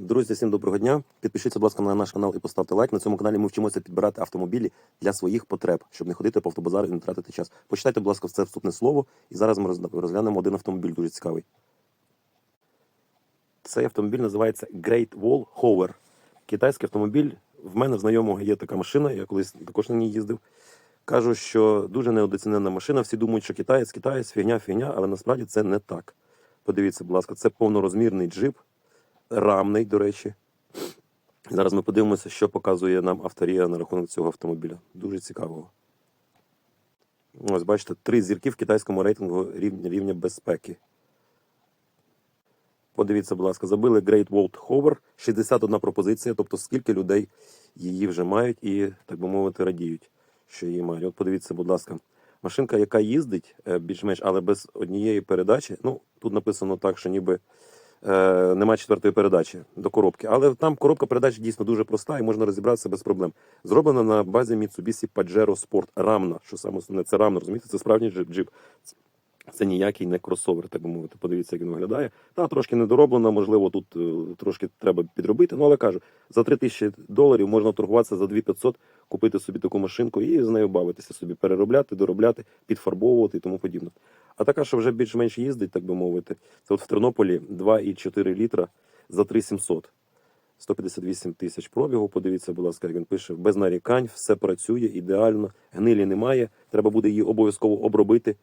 Друзі, всім доброго дня. Підпишіться, будь ласка, на наш канал і поставте лайк. На цьому каналі ми вчимося підбирати автомобілі для своїх потреб, щоб не ходити по автобазару і не тратити час. Почитайте, будь ласка, це вступне слово, і зараз ми розглянемо один автомобіль дуже цікавий. Цей автомобіль називається Great Wall Hover. Китайський автомобіль. В мене в знайомого є така машина, я колись також на ній їздив. Кажу, що дуже неодоцінена машина. Всі думають, що китаєць, китаєць, фігня, фігня, але насправді це не так. Подивіться, будь ласка, це повнорозмірний джип, рамний, до речі. Зараз ми подивимося, що показує нам авторія на рахунок цього автомобіля. Дуже цікавого. Ось бачите, три зірки в китайському рейтингу рівня, рівня безпеки. Подивіться, будь ласка, забили Great Wall Hover, 61 пропозиція, тобто скільки людей її вже мають і, так би мовити, радіють, що її мають. От подивіться, будь ласка, машинка, яка їздить е, більш-менш, але без однієї передачі. Ну, тут написано так, що ніби е, немає четвертої передачі до коробки. Але там коробка передач дійсно дуже проста і можна розібратися без проблем. Зроблена на базі Mitsubishi Pajero Sport. Рамна, що саме основне, це рамна, розумієте, це справжній джип. Це ніякий не кросовер, так би мовити. Подивіться, як він виглядає. Та трошки недороблена, можливо, тут е, трошки треба підробити. Ну, але кажу, за 3 тисячі доларів можна торгуватися за 2500, купити собі таку машинку і з нею бавитися собі, переробляти, доробляти, підфарбовувати і тому подібне. А така, що вже більш-менш їздить, так би мовити, це от в Тернополі 2,4 літра за 3700. 158 тисяч пробігу. Подивіться, будь ласка, як він пише, без нарікань, все працює ідеально, гнилі немає. Треба буде її обов'язково обробити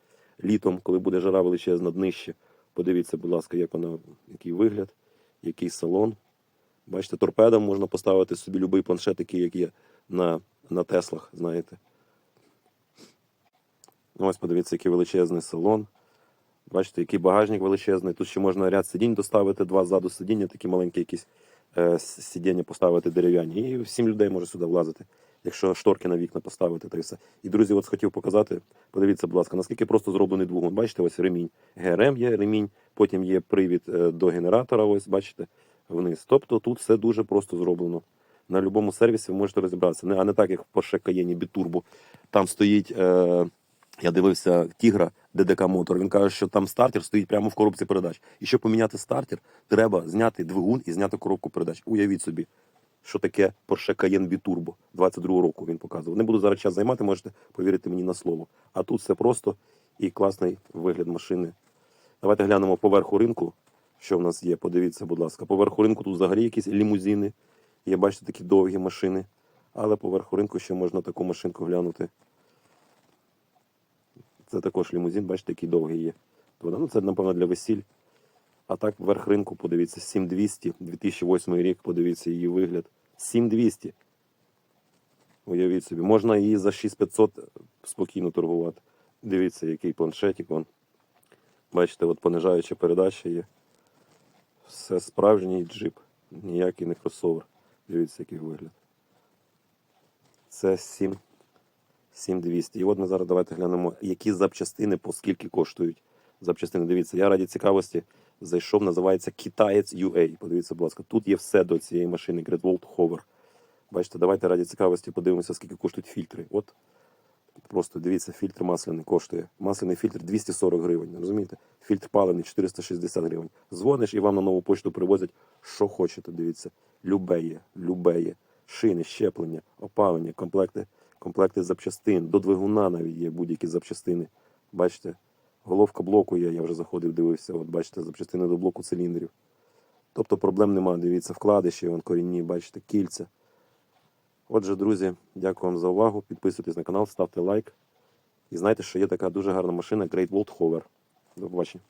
літом, коли буде жара величезна днище. Подивіться, будь ласка, як вона, який вигляд, який салон. Бачите, торпедом можна поставити собі будь-який планшет, такий, як є на, на Теслах, знаєте. Ось подивіться, який величезний салон. Бачите, який багажник величезний. Тут ще можна ряд сидінь доставити, два ззаду сидіння, такі маленькі якісь е, сидіння поставити дерев'яні. І сім людей може сюди влазити, якщо шторки на вікна поставити, та й все. І друзі, от хотів показати. Подивіться, будь ласка, наскільки просто зроблений двигун. Бачите, ось ремінь. ГРМ є ремінь, потім є привід е, до генератора. Ось бачите, вниз. Тобто тут все дуже просто зроблено. На будь-якому сервісі ви можете розібратися. А не так, як в Porsche Cayenne Biturbo. Там стоїть. Е, я дивився Тігра ДДК Мотор. Він каже, що там стартер стоїть прямо в коробці передач. І щоб поміняти стартер, треба зняти двигун і зняти коробку передач. Уявіть собі, що таке Porsche Cayenne Biturbo 22 року. Він показував. Не буду зараз час займати, можете повірити мені на слово. А тут все просто і класний вигляд машини. Давайте глянемо поверху ринку. Що в нас є? Подивіться, будь ласка. Поверху ринку тут взагалі якісь лімузини. Є, бачите, такі довгі машини. Але поверху ринку ще можна таку машинку глянути. Це також лімузин, бачите, який довгий є. Ну, це, напевно, для весіль. А так, верх ринку, подивіться, 7200, 2008 рік, подивіться її вигляд. 7200. Уявіть собі, можна її за 6500 спокійно торгувати. Дивіться, який планшетик. Вон. Бачите, от понижаюча передача є. Все справжній джип. Ніякий не кросовер. Дивіться, який вигляд. Це 7 7200. І от ми зараз давайте глянемо, які запчастини по скільки коштують запчастини. Дивіться, я раді цікавості зайшов, називається Китаєць UA. Подивіться, будь ласка, тут є все до цієї машини Great Hover. Бачите, давайте раді цікавості подивимося, скільки коштують фільтри. От просто дивіться, фільтр масляний коштує. Масляний фільтр 240 гривень. Розумієте? Фільтр паливний 460 гривень. Дзвониш і вам на нову почту привозять, що хочете. Дивіться, любе є, любе є. Шини, щеплення, опалення, комплекти, комплекти запчастин, до двигуна навіть є будь-які запчастини. Бачите, головка блоку є, я вже заходив, дивився. От бачите, запчастини до блоку циліндрів. Тобто проблем немає. Дивіться, вкладиші, вон корінні, бачите, кільця. Отже, друзі, дякую вам за увагу. Підписуйтесь на канал, ставте лайк. І знайте, що є така дуже гарна машина Great World Hover. До побачення.